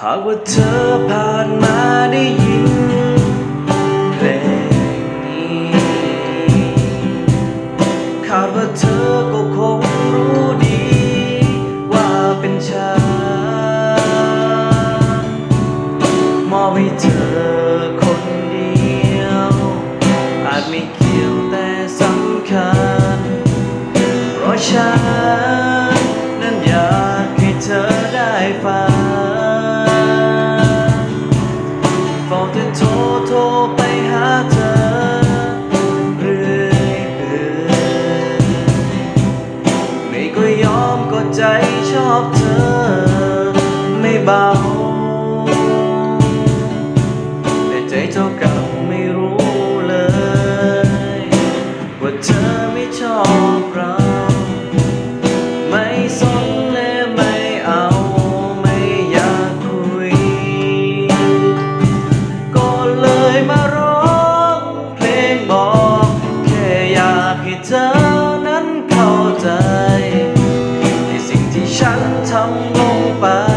หากว่าเธอผ่านมาได้ยินเพลงนี้คาดว่าเธอก็คง มก็ใจชอบเธอ ไม่เบาแต่ใจเจ้าเก่าไม่รู้เลย ว่าเธอไม่ชอบเราไม่สนและไม่เอาไม่อยากคุย ก็เลยมาร้องเพลงบอก แค่อยากให้เธอนั้นเข้าใจ bye.